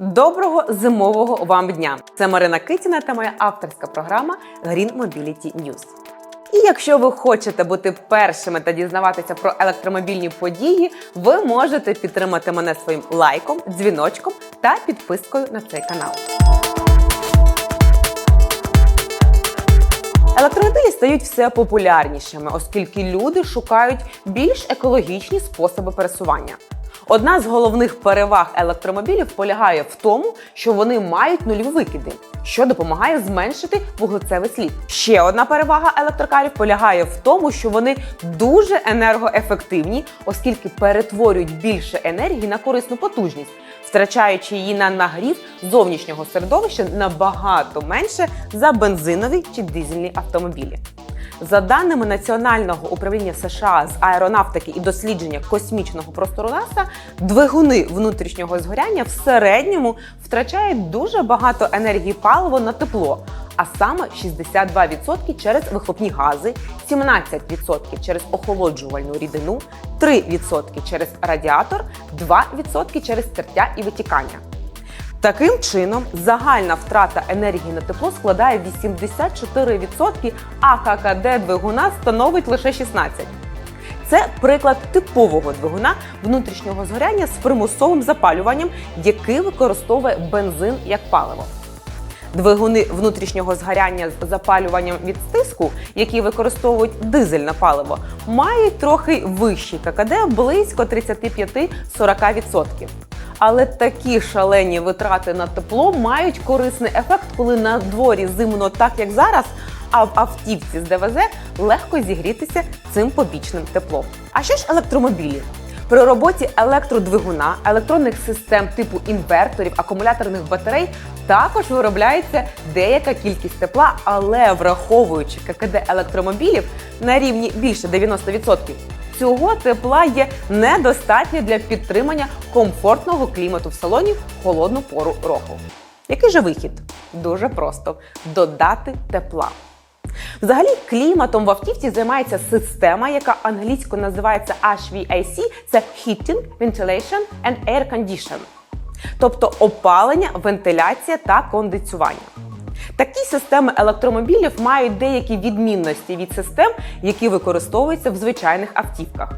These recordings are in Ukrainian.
Доброго зимового вам дня! Це Марина Китіна та моя авторська програма Green Mobility News. І якщо ви хочете бути першими та дізнаватися про електромобільні події, ви можете підтримати мене своїм лайком, дзвіночком та підпискою на цей канал. Електромобілі стають все популярнішими, оскільки люди шукають більш екологічні способи пересування. Одна з головних переваг електромобілів полягає в тому, що вони мають нульові викиди, що допомагає зменшити вуглецевий слід. Ще одна перевага електрокарів полягає в тому, що вони дуже енергоефективні, оскільки перетворюють більше енергії на корисну потужність, втрачаючи її на нагрів зовнішнього середовища набагато менше за бензинові чи дизельні автомобілі. За даними Національного управління США з аеронавтики і дослідження космічного простору НАСА, двигуни внутрішнього згоряння в середньому втрачають дуже багато енергії палива на тепло, а саме 62% через вихлопні гази, 17% через охолоджувальну рідину, 3% через радіатор, 2% через тертя і витікання. Таким чином, загальна втрата енергії на тепло складає 84%, а ККД двигуна становить лише 16%. Це приклад типового двигуна внутрішнього згоряння з примусовим запалюванням, який використовує бензин як паливо. Двигуни внутрішнього згоряння з запалюванням від стиску, які використовують дизельне паливо, мають трохи вищий ККД близько 35-40%. Але такі шалені витрати на тепло мають корисний ефект, коли на дворі зимно, так як зараз, а в автівці з ДВЗ легко зігрітися цим побічним теплом. А що ж електромобілі? При роботі електродвигуна, електронних систем типу інверторів, акумуляторних батарей також виробляється деяка кількість тепла, але враховуючи ККД електромобілів на рівні більше 90%, цього тепла є недостатньо для підтримання комфортного клімату в салоні в холодну пору року. Який же вихід? Дуже просто додати тепла. Взагалі, кліматом в автівці займається система, яка англійською називається HVAC – це Heating, Ventilation and Air Condition. Тобто опалення, вентиляція та кондиціювання. Такі системи електромобілів мають деякі відмінності від систем, які використовуються в звичайних автівках.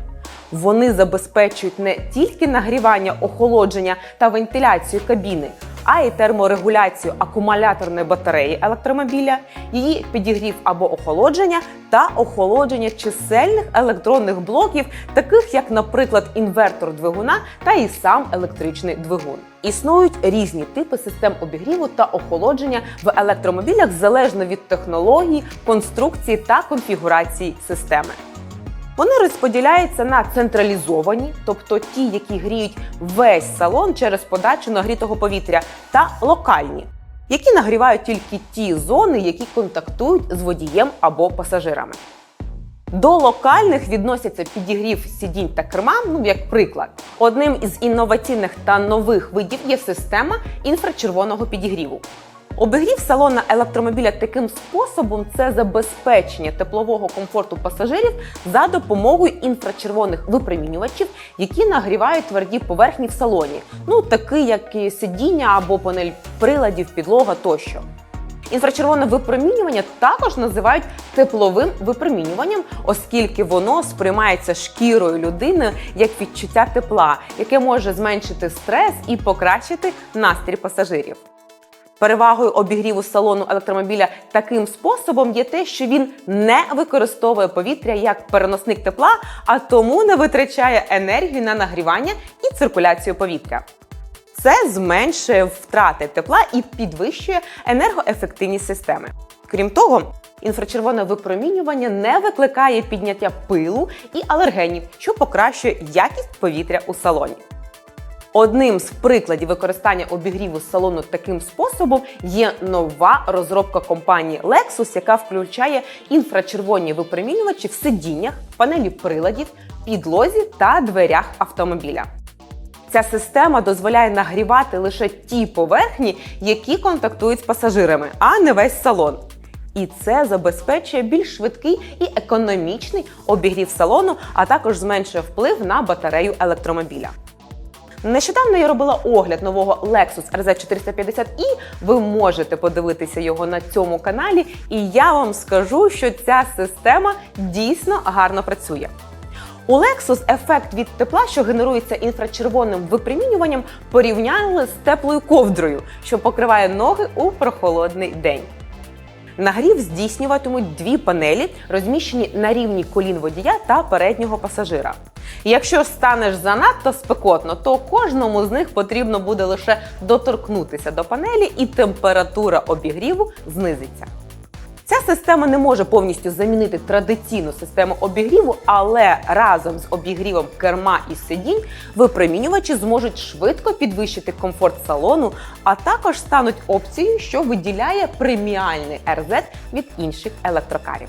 Вони забезпечують не тільки нагрівання, охолодження та вентиляцію кабіни, а й терморегуляцію акумуляторної батареї електромобіля, її підігрів або охолодження та охолодження чисельних електронних блоків, таких як, наприклад, інвертор двигуна та і сам електричний двигун. Існують різні типи систем обігріву та охолодження в електромобілях залежно від технології, конструкції та конфігурації системи. Вони розподіляються на централізовані, тобто ті, які гріють весь салон через подачу нагрітого повітря, та локальні, які нагрівають тільки ті зони, які контактують з водієм або пасажирами. До локальних відносяться підігрів сидінь та керма, ну як приклад. Одним із інноваційних та нових видів є система інфрачервоного підігріву. Обігрів салона електромобіля таким способом це забезпечення теплового комфорту пасажирів за допомогою інфрачервоних випромінювачів, які нагрівають тверді поверхні в салоні, ну такі як сидіння або панель приладів, підлога тощо. Інфрачервоне випромінювання також називають тепловим випромінюванням, оскільки воно сприймається шкірою людини як відчуття тепла, яке може зменшити стрес і покращити настрій пасажирів. Перевагою обігріву салону електромобіля таким способом є те, що він не використовує повітря як переносник тепла, а тому не витрачає енергію на нагрівання і циркуляцію повітря. Це зменшує втрати тепла і підвищує енергоефективність системи. Крім того, інфрачервоне випромінювання не викликає підняття пилу і алергенів, що покращує якість повітря у салоні. Одним з прикладів використання обігріву салону таким способом є нова розробка компанії Lexus, яка включає інфрачервоні випромінювачі в сидіннях, панелі приладів, підлозі та дверях автомобіля. Ця система дозволяє нагрівати лише ті поверхні, які контактують з пасажирами, а не весь салон. І це забезпечує більш швидкий і економічний обігрів салону, а також зменшує вплив на батарею електромобіля. Нещодавно я робила огляд нового Lexus RZ450i. Ви можете подивитися його на цьому каналі, і я вам скажу, що ця система дійсно гарно працює. У Lexus ефект від тепла, що генерується інфрачервоним випромінюванням, порівняли з теплою ковдрою, що покриває ноги у прохолодний день. Нагрів здійснюватимуть дві панелі, розміщені на рівні колін водія та переднього пасажира. Якщо станеш занадто спекотно, то кожному з них потрібно буде лише доторкнутися до панелі, і температура обігріву знизиться. Ця система не може повністю замінити традиційну систему обігріву, але разом з обігрівом керма і сидінь випромінювачі зможуть швидко підвищити комфорт салону, а також стануть опцією, що виділяє преміальний RZ від інших електрокарів.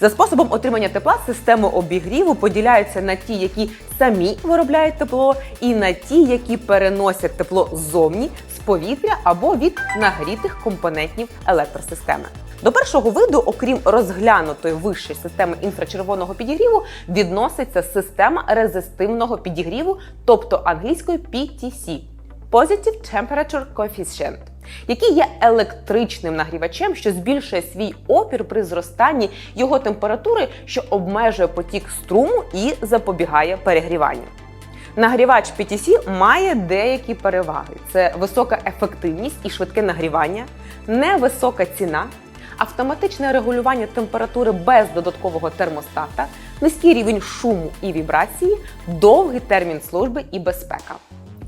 За способом отримання тепла системи обігріву поділяються на ті, які самі виробляють тепло, і на ті, які переносять тепло ззовні з повітря або від нагрітих компонентів електросистеми. До першого виду, окрім розглянутої вищої системи інфрачервоного підігріву, відноситься система резистивного підігріву, тобто англійською PTC – Positive Temperature Coefficient, який є електричним нагрівачем, що збільшує свій опір при зростанні його температури, що обмежує потік струму і запобігає перегріванню. Нагрівач PTC має деякі переваги: це висока ефективність і швидке нагрівання, невисока ціна, автоматичне регулювання температури без додаткового термостата, низький рівень шуму і вібрації, довгий термін служби і безпека.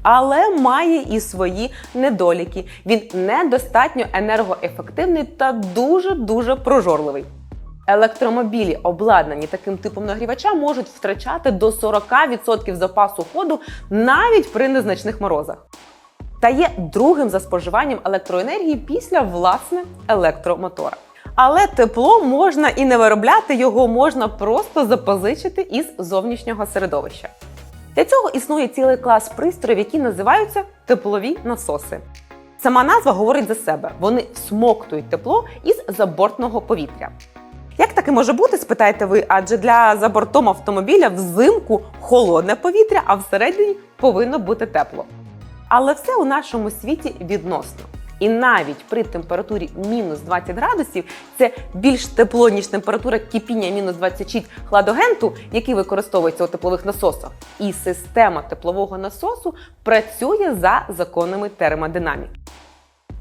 Але має і свої недоліки. Він недостатньо енергоефективний та дуже дуже прожорливий. Електромобілі, обладнані таким типом нагрівача, можуть втрачати до 40% запасу ходу навіть при незначних морозах. Та є другим за споживанням електроенергії після власне електромотора. Але тепло можна і не виробляти, його можна просто запозичити із зовнішнього середовища. Для цього існує цілий клас пристроїв, які називаються теплові насоси. Сама назва говорить за себе: вони всмоктують тепло із забортного повітря. Як таке може бути, спитаєте ви, адже для за бортом автомобіля взимку холодне повітря, а всередині повинно бути тепло. Але все у нашому світі відносно. І навіть при температурі мінус 20 градусів це більш тепло, ніж температура кипіння мінус 26 хладогенту, який використовується у теплових насосах. І система теплового насосу працює за законами термодинаміки.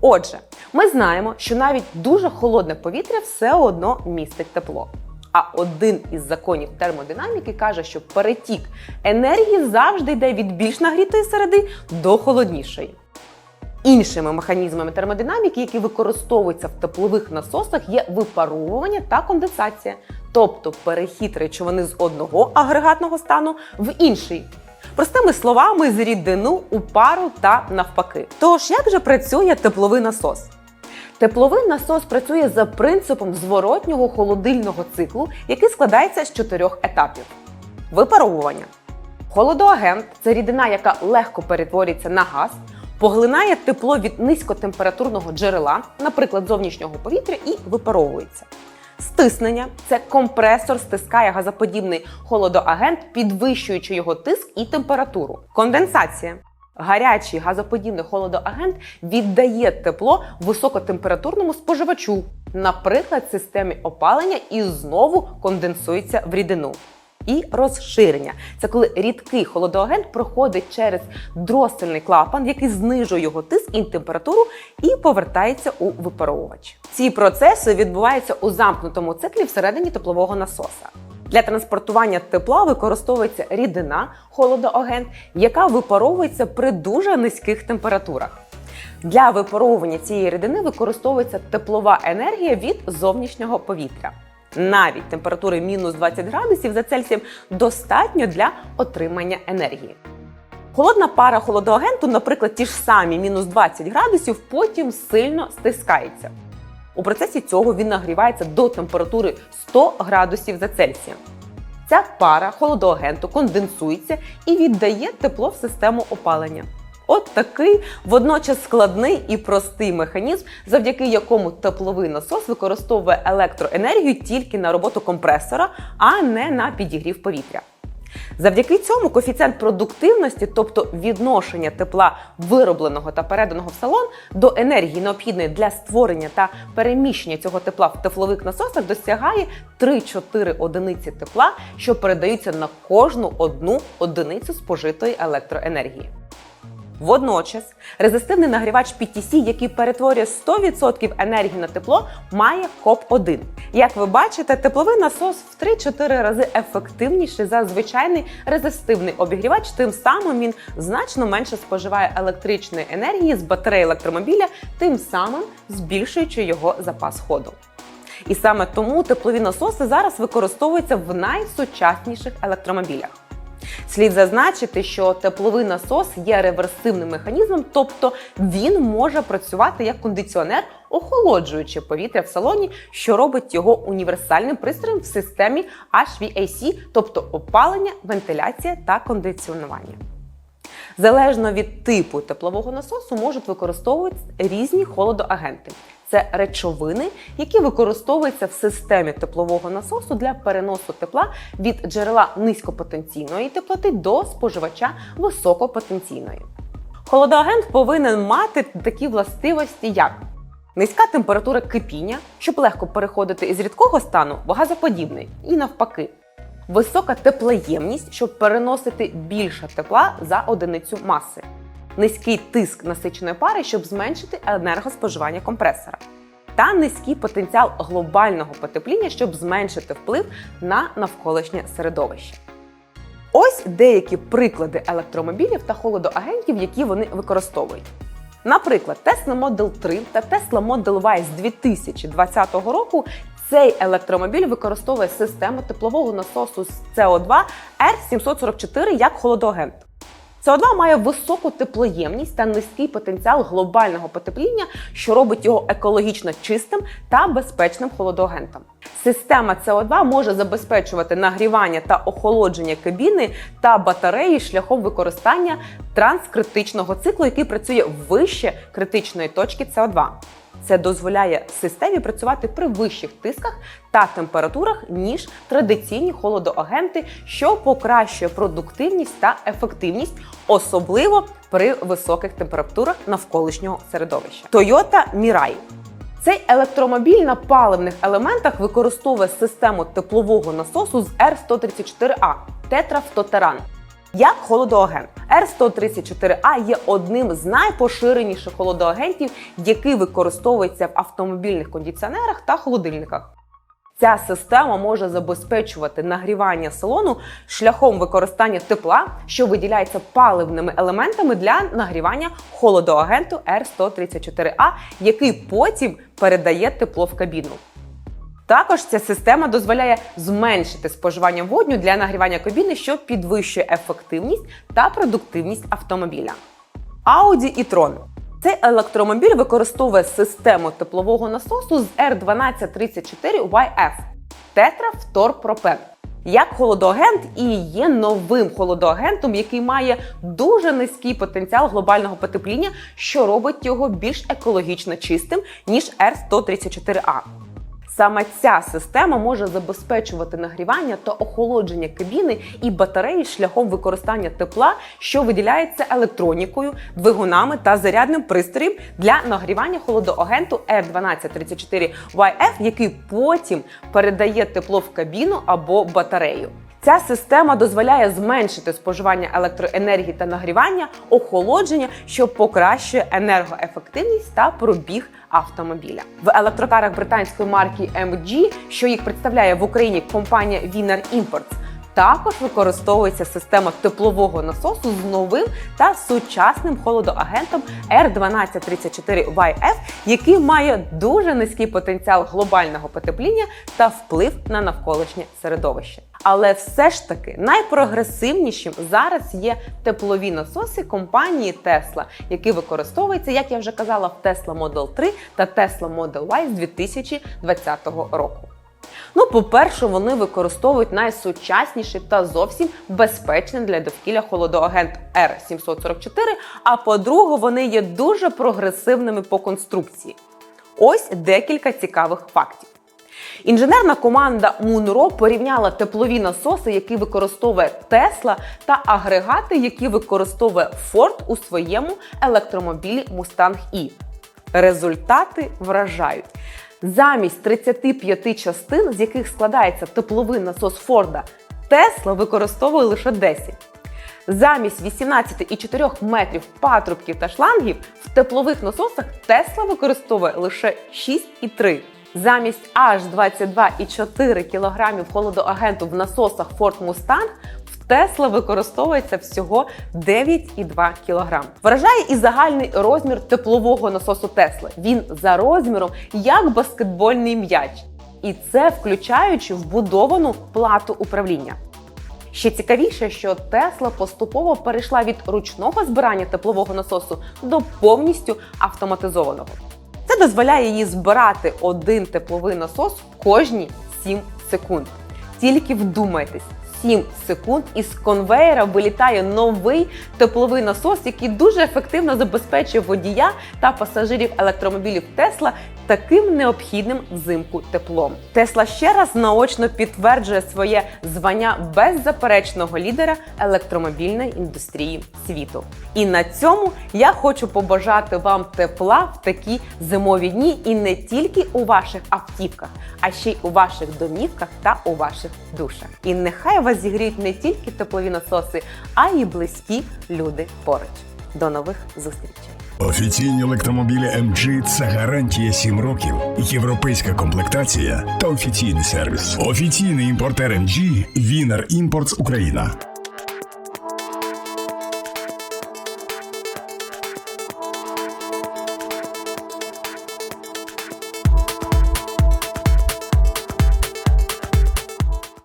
Отже, ми знаємо, що навіть дуже холодне повітря все одно містить тепло. А один із законів термодинаміки каже, що перетік енергії завжди йде від більш нагрітої середи до холоднішої. Іншими механізмами термодинаміки, які використовуються в теплових насосах, є випаровування та конденсація, тобто перехід речовини з одного агрегатного стану в інший. Простими словами, з рідину у пару та навпаки. Тож, як же працює тепловий насос? Тепловий насос працює за принципом зворотнього холодильного циклу, який складається з чотирьох етапів: випаровування. Холодоагент це рідина, яка легко перетворюється на газ, поглинає тепло від низькотемпературного джерела, наприклад, зовнішнього повітря, і випаровується. Стиснення це компресор стискає газоподібний холодоагент, підвищуючи його тиск і температуру. Конденсація. Гарячий газоподібний холодоагент віддає тепло високотемпературному споживачу, наприклад, системі опалення, і знову конденсується в рідину. І розширення це коли рідкий холодоагент проходить через дросельний клапан, який знижує його тиск і температуру, і повертається у випаровувач. Ці процеси відбуваються у замкнутому циклі всередині теплового насоса. Для транспортування тепла використовується рідина, холодоагент, яка випаровується при дуже низьких температурах. Для випаровування цієї рідини використовується теплова енергія від зовнішнього повітря. Навіть температури мінус 20 градусів за Цельсієм достатньо для отримання енергії. Холодна пара холодоагенту, наприклад, ті ж самі мінус 20 градусів, потім сильно стискається. У процесі цього він нагрівається до температури 100 градусів за Цельсієм. Ця пара холодоагенту конденсується і віддає тепло в систему опалення. От такий водночас складний і простий механізм, завдяки якому тепловий насос використовує електроенергію тільки на роботу компресора, а не на підігрів повітря. Завдяки цьому коефіцієнт продуктивності, тобто відношення тепла виробленого та переданого в салон до енергії, необхідної для створення та переміщення цього тепла в теплових насосах, досягає 3-4 одиниці тепла, що передаються на кожну одну одиницю спожитої електроенергії. Водночас резистивний нагрівач PTC, який перетворює 100% енергії на тепло, має КОП-1. Як ви бачите, тепловий насос в 3-4 рази ефективніший за звичайний резистивний обігрівач. Тим самим він значно менше споживає електричної енергії з батареї електромобіля, тим самим збільшуючи його запас ходу. І саме тому теплові насоси зараз використовуються в найсучасніших електромобілях. Слід зазначити, що тепловий насос є реверсивним механізмом, тобто він може працювати як кондиціонер, охолоджуючи повітря в салоні, що робить його універсальним пристроєм в системі HVAC, тобто опалення, вентиляція та кондиціонування. Залежно від типу теплового насосу можуть використовуватися різні холодоагенти. Це речовини, які використовуються в системі теплового насосу для переносу тепла від джерела низькопотенційної теплоти до споживача високопотенційної. Холодоагент повинен мати такі властивості, як низька температура кипіння, щоб легко переходити із рідкого стану в газоподібний, і навпаки. Висока теплоємність, щоб переносити більше тепла за одиницю маси низький тиск насиченої пари, щоб зменшити енергоспоживання компресора, та низький потенціал глобального потепління, щоб зменшити вплив на навколишнє середовище. Ось деякі приклади електромобілів та холодоагентів, які вони використовують. Наприклад, Tesla Model 3 та Tesla Model Y з 2020 року цей електромобіль використовує систему теплового насосу з CO2 R744 як холодоагент. СО2 має високу теплоємність та низький потенціал глобального потепління, що робить його екологічно чистим та безпечним холодоагентом. Система СО2 може забезпечувати нагрівання та охолодження кабіни та батареї шляхом використання транскритичного циклу, який працює вище критичної точки СО2. Це дозволяє системі працювати при вищих тисках та температурах, ніж традиційні холодоагенти, що покращує продуктивність та ефективність, особливо при високих температурах навколишнього середовища. Toyota Mirai цей електромобіль на паливних елементах використовує систему теплового насосу з R134A Тетрaftoteran як холодоагент. R134A є одним з найпоширеніших холодоагентів, який використовується в автомобільних кондиціонерах та холодильниках. Ця система може забезпечувати нагрівання салону шляхом використання тепла, що виділяється паливними елементами для нагрівання холодоагенту R134A, який потім передає тепло в кабіну. Також ця система дозволяє зменшити споживання водню для нагрівання кабіни, що підвищує ефективність та продуктивність автомобіля. Audi e-tron цей електромобіль використовує систему теплового насосу з R1234YF Тетрafторпропен як холодоагент і є новим холодоагентом, який має дуже низький потенціал глобального потепління, що робить його більш екологічно чистим ніж R134A. Саме ця система може забезпечувати нагрівання та охолодження кабіни і батареї шляхом використання тепла, що виділяється електронікою, двигунами та зарядним пристроєм для нагрівання холодоагенту R1234YF, який потім передає тепло в кабіну або батарею. Ця система дозволяє зменшити споживання електроенергії та нагрівання, охолодження, що покращує енергоефективність та пробіг автомобіля. В електрокарах британської марки MG, що їх представляє в Україні компанія Wiener Imports, також використовується система теплового насосу з новим та сучасним холодоагентом R1234YF, який має дуже низький потенціал глобального потепління та вплив на навколишнє середовище. Але все ж таки найпрогресивнішим зараз є теплові насоси компанії Tesla, які використовуються, як я вже казала, в Tesla Model 3 та Tesla Model Y з 2020 року. Ну, по-перше, вони використовують найсучасніший та зовсім безпечний для довкілля холодоагент R744. А по-друге, вони є дуже прогресивними по конструкції. Ось декілька цікавих фактів. Інженерна команда Munro порівняла теплові насоси, які використовує Tesla, та агрегати, які використовує Ford у своєму електромобілі Mustang E. Результати вражають. Замість 35 частин, з яких складається тепловий насос Форда, Тесла використовує лише 10. Замість 18,4 метрів патрубків та шлангів в теплових насосах Тесла використовує лише 6,3. Замість аж 22,4 кг холодоагенту в насосах Ford Mustang Тесла використовується всього 9,2 кг. Вражає і загальний розмір теплового насосу Тесла. Він за розміром як баскетбольний м'яч. І це включаючи вбудовану плату управління. Ще цікавіше, що Тесла поступово перейшла від ручного збирання теплового насосу до повністю автоматизованого. Це дозволяє їй збирати один тепловий насос кожні 7 секунд. Тільки вдумайтесь, 7 секунд із конвеєра вилітає новий тепловий насос, який дуже ефективно забезпечує водія та пасажирів електромобілів Тесла таким необхідним взимку теплом. Тесла ще раз наочно підтверджує своє звання беззаперечного лідера електромобільної індустрії світу. І на цьому я хочу побажати вам тепла в такі зимові дні і не тільки у ваших автівках, а ще й у ваших домівках та у ваших душах. І нехай вас зігріють не тільки теплові насоси, а й близькі люди поруч. До нових зустрічей! Офіційні електромобілі MG – це гарантія 7 років, європейська комплектація та офіційний сервіс. Офіційний імпортер MG – Вінер Імпортс Україна.